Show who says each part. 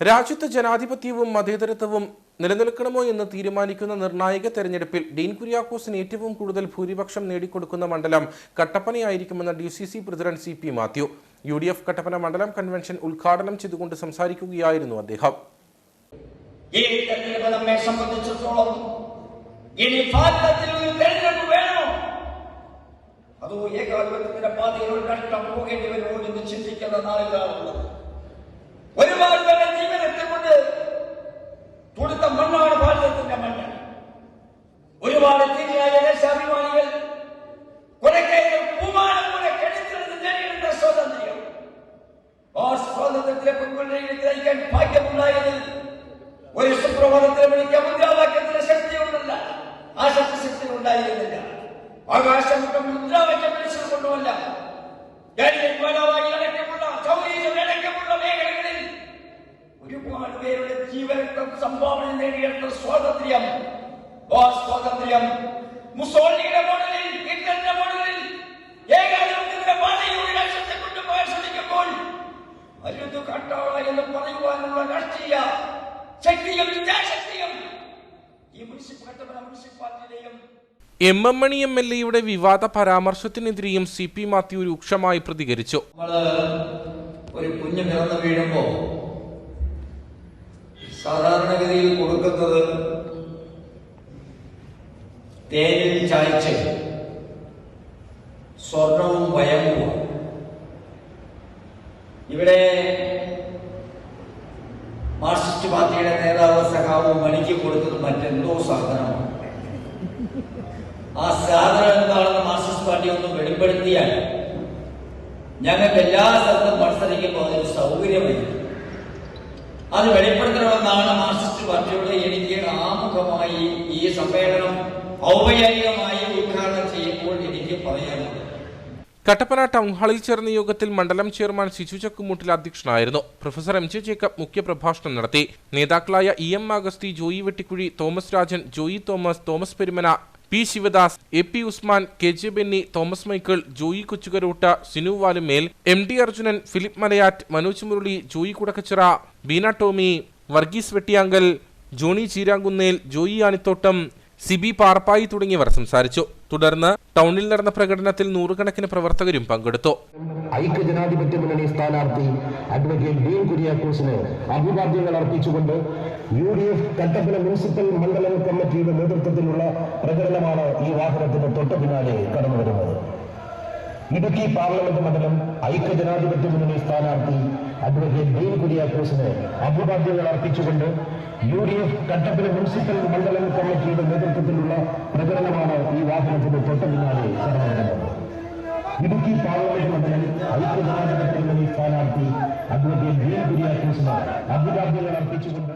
Speaker 1: രാജ്യത്ത് ജനാധിപത്യവും മതേതരത്വവും നിലനിൽക്കണമോ എന്ന് തീരുമാനിക്കുന്ന നിർണായക തെരഞ്ഞെടുപ്പിൽ ഡീൻ കുര്യാക്കോസിന് ഏറ്റവും കൂടുതൽ ഭൂരിപക്ഷം നേടിക്കൊടുക്കുന്ന മണ്ഡലം കട്ടപ്പനയായിരിക്കുമെന്ന് D C C president C P Mathew. U D F Kattappana മണ്ഡലം കൺവെൻഷൻ ഉദ്ഘാടനം ചെയ്തുകൊണ്ട് സംസാരിക്കുകയായിരുന്നു അദ്ദേഹം.
Speaker 2: ഈ അതോ ചിന്തിക്കുന്ന ഒരുപാട് സ്വാതന്ത്ര്യത്തിലെ പെൺകുട്ടികളെ ഗ്രഹിക്കാൻ ഭാഗ്യമുണ്ടായത് ഒരു സുപ്രഭാതത്തിൽ വിളിക്കാൻ മുദ്രാവാക്യത്തിന് ശക്തിയുണ്ടല്ല. ആ ശക്തി ശക്തി ഉണ്ടായിരുന്നില്ല ആകാശം മുദ്രാവാക്യം വിളിച്ചത് കൊണ്ടുമല്ല. അടക്കമുള്ള സൗകര്യങ്ങളടക്കമുള്ള മേഖലകളിൽ ഒരുപാട് പേരുടെ ജീവരക്തം സംഭാവന നേടിയെടുത്ത സ്വാതന്ത്ര്യം. ആ സ്വാതന്ത്ര്യം മുസോളിയുടെ മോഡലിൽ അരുത് എന്ന് പറയുവാനുള്ള രാഷ്ട്രീയ ശക്തിയും വിദ്യാശക്തിയും ഈ municipality മുനിസിപ്പാലിറ്റിയിലെയും
Speaker 1: M M Mani M L എയുടെ വിവാദ പരാമർശത്തിനെതിരെയും സി പി മാത്യു രൂക്ഷമായി പ്രതികരിച്ചു.
Speaker 2: ഒരു കുഞ്ഞ് പിറന്ന് വീഴുമ്പോ സാധാരണഗതിയിൽ കൊടുക്കുന്നത് തേനിൽ ചായച്ച് സ്വർണവും ഭയവും ഇവിടെ മാർക്സിസ്റ്റ് പാർട്ടിയുടെ നേതാവ് സഖാവ് മണിക്ക് കൊടുത്തത് മറ്റെന്തോ സാധനമാണ്. ആ സാധനം എന്താണെന്ന് മാർക്സിസ്റ്റ് പാർട്ടി ഒന്ന് വെളിപ്പെടുത്തിയാൽ ഞങ്ങൾക്ക് എല്ലാ സ്ഥലത്തും മത്സരിക്കുമ്പോൾ അതിന് സൗകര്യമായി. അത് വെളിപ്പെടുത്തണമെന്നാണ് മാർക്സിസ്റ്റ് പാർട്ടിയോട് എനിക്ക് ആമുഖമായി ഈ സമ്മേളനം ഔപചാരികമായി ഉദ്ഘാടനം ചെയ്യുമ്പോൾ എനിക്ക് പറയാനുള്ളത്.
Speaker 1: കട്ടപ്പന ടൗൺ ഹാളിൽ ചേർന്ന യോഗത്തിൽ മണ്ഡലം ചെയർമാൻ സിജു ചക്കുമുട്ടിൽ അധ്യക്ഷനായിരുന്നു. പ്രൊഫസർ എം ജെ ജേക്കബ് മുഖ്യപ്രഭാഷണം നടത്തി. നേതാക്കളായ E M Agasthi Joy Vettikkuzhi Thomas Rajan Joy Thomas Thomas Perumana P Sivadas A P Usman K J Benny Thomas Michael Joy Kochukarotta Sinu Valumel M D Arjunan Philip Malayattu Manoj Murali Joy Kudakkachira Beena Tomy Varghese Vettiyankal Johny Cheerankunnel Joy Anithottam Sibi Parppayi തുടങ്ങിയവർ സംസാരിച്ചു. തുടർന്ന് ടൗണിൽ നടന്ന പ്രകടനത്തിൽ നൂറുകണക്കിന് പ്രവർത്തകരും പങ്കെടുത്തു.
Speaker 3: ഐക്യജനാധിപത്യ മുന്നണി സ്ഥാനാർത്ഥി അഡ്വക്കേറ്റ് ഡീൻ കുര്യാക്കോസിന് അഭിവാദ്യങ്ങൾ അർപ്പിച്ചുകൊണ്ട് U D F Kattappana municipal മണ്ഡലം കമ്മിറ്റിയുടെ നേതൃത്വത്തിലുള്ള പ്രകടനമാണ് ഈ വാഹനത്തിന്റെ തൊട്ടു പിന്നാലെ കടന്നു വരുന്നത്. ഇടുക്കി പാർലമെന്റ് മണ്ഡലം ഐക്യജനാധിപത്യ മുന്നണി സ്ഥാനാർത്ഥി അഡ്വക്കേറ്റ് ഡീൻ കുര്യാക്കോസിന് അഭിവാദ്യങ്ങൾ അർപ്പിച്ചുകൊണ്ട് U D F Kattappana municipal മണ്ഡലം കമ്മിറ്റിയുടെ നേതൃത്വത്തിലുള്ള പ്രചരണമാണ് ഈ തൊട്ട് പിന്നാലെ ഇടുക്കി പാർലമെന്റ് മണ്ഡലം ഐക്യജനാധിപത്യ മുന്നണി സ്ഥാനാർത്ഥി അഡ്വക്കേറ്റ് ഡീൻ കുര്യാക്കോസിന് അഭിവാദ്യങ്ങൾ അർപ്പിച്ചുകൊണ്ട്